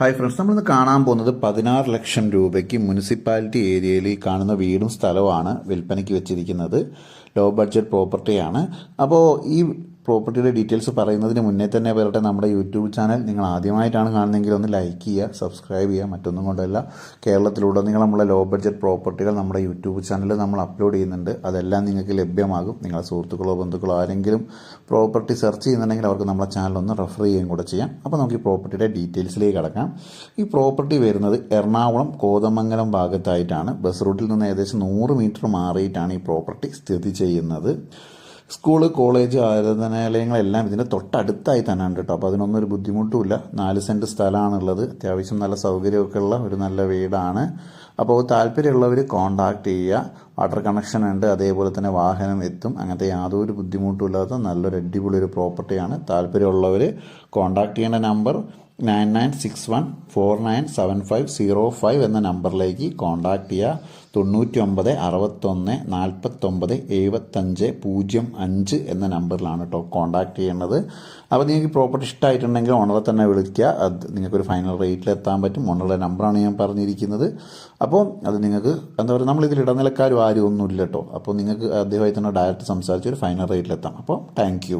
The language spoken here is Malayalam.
ഹായ് ഫ്രണ്ട്സ് നമ്മളിന്ന് കാണാൻ പോകുന്നത് പതിനാറ് ലക്ഷം രൂപയ്ക്ക് മുനിസിപ്പാലിറ്റി ഏരിയയിൽ കാണുന്ന വീടും സ്ഥലവുമാണ് വിൽപ്പനയ്ക്ക് വെച്ചിരിക്കുന്നത്. ലോ ബഡ്ജറ്റ് പ്രോപ്പർട്ടിയാണ് അപ്പോൾ ഈ പ്രോപ്പർട്ടിയുടെ ഡീറ്റെയിൽസ് പറയുന്നതിന് മുന്നേ തന്നെ വരട്ടെ നമ്മുടെ യൂട്യൂബ് ചാനൽ. നിങ്ങൾ ആദ്യമായിട്ടാണ് കാണുന്നതെങ്കിൽ ഒന്ന് ലൈക്ക് ചെയ്യുക സബ്സ്ക്രൈബ് ചെയ്യുക. മറ്റൊന്നും കൊണ്ടല്ല. കേരളത്തിലുടനീളമുള്ള ലോ ബഡ്ജറ്റ് പ്രോപ്പർട്ടികൾ നമ്മുടെ യൂട്യൂബ് ചാനലിൽ നമ്മൾ അപ്ലോഡ് ചെയ്യുന്നുണ്ട്. അതെല്ലാം നിങ്ങൾക്ക് ലഭ്യമാകും. നിങ്ങളുടെ സുഹൃത്തുക്കളോ ബന്ധുക്കളോ ആരെങ്കിലും പ്രോപ്പർട്ടി സെർച്ച് ചെയ്യുന്നുണ്ടെങ്കിൽ അവർക്ക് നമ്മുടെ ചാനൽ ഒന്ന് റെഫർ ചെയ്യുകയും കൂടെ ചെയ്യാം. അപ്പോൾ നമുക്ക് ഈ പ്രോപ്പർട്ടിയുടെ ഡീറ്റെയിൽസിലേക്ക് കിടക്കാം. ഈ പ്രോപ്പർട്ടി വരുന്നത് എറണാകുളം കോതമംഗലം ഭാഗത്തായിട്ടാണ്. ബസ് റൂട്ടിൽ നിന്ന് ഏകദേശം നൂറ് മീറ്റർ മാറിയിട്ടാണ് ഈ പ്രോപ്പർട്ടി സ്ഥിതി ചെയ്യുന്നത്. സ്കൂൾ കോളേജ് ആരാധനാലയങ്ങളെല്ലാം ഇതിന്റെ തൊട്ടടുത്തായി ഉണ്ട് കേട്ടോ അപ്പോൾ അതിനൊന്നും ഒരു ബുദ്ധിമുട്ടുമില്ല. നാല് സെന്റ് സ്ഥലമാണുള്ളത്. അത്യാവശ്യം നല്ല സൗകര്യമൊക്കെ ഉള്ള ഒരു നല്ല വീടാണ്. അപ്പോൾ താല്പര്യമുള്ളവർ കോണ്ടാക്ട് ചെയ്യുക. വാട്ടർ കണക്ഷൻ ഉണ്ട്. അതേപോലെ തന്നെ വാഹനം എത്തും. അങ്ങനത്തെ യാതൊരു ബുദ്ധിമുട്ടുമില്ലാത്ത നല്ലൊരു അടിപൊളി ഒരു പ്രോപ്പർട്ടിയാണ് താല്പര്യമുള്ളവർ കോണ്ടാക്ട് ചെയ്യേണ്ട number nine nine six one four nine seven five zero five എന്ന നമ്പറിലേക്ക് കോൺടാക്റ്റ് ചെയ്യുക തൊണ്ണൂറ്റി ഒമ്പത് അറുപത്തൊന്ന് നാൽപ്പത്തൊമ്പത് എഴുപത്തഞ്ച് പൂജ്യം അഞ്ച് എന്ന നമ്പറിലാണ് കേട്ടോ കോൺടാക്ട് ചെയ്യേണ്ടത്. അപ്പോൾ നിങ്ങൾക്ക് പ്രോപ്പർട്ടി ഇഷ്ടമായിട്ടുണ്ടെങ്കിൽ ഓണറെ തന്നെ വിളിക്കുക. അത് നിങ്ങൾക്കൊരു ഫൈനൽ റേറ്റിൽ എത്താൻ പറ്റും. ഓണറുടെ നമ്പറാണ് ഞാൻ പറഞ്ഞിരിക്കുന്നത്. അപ്പോൾ അത് നിങ്ങൾക്ക് എന്താ പറയുക നമ്മളിതിൽ ഇടനിലക്കാരും ആരും ഒന്നുമില്ല കേട്ടോ അപ്പോൾ നിങ്ങൾക്ക് അദ്ദേഹമായി തന്നെ ഡയറക്റ്റ് സംസാരിച്ച് ഒരു ഫൈനൽ റേറ്റിലെത്താം അപ്പോൾ താങ്ക്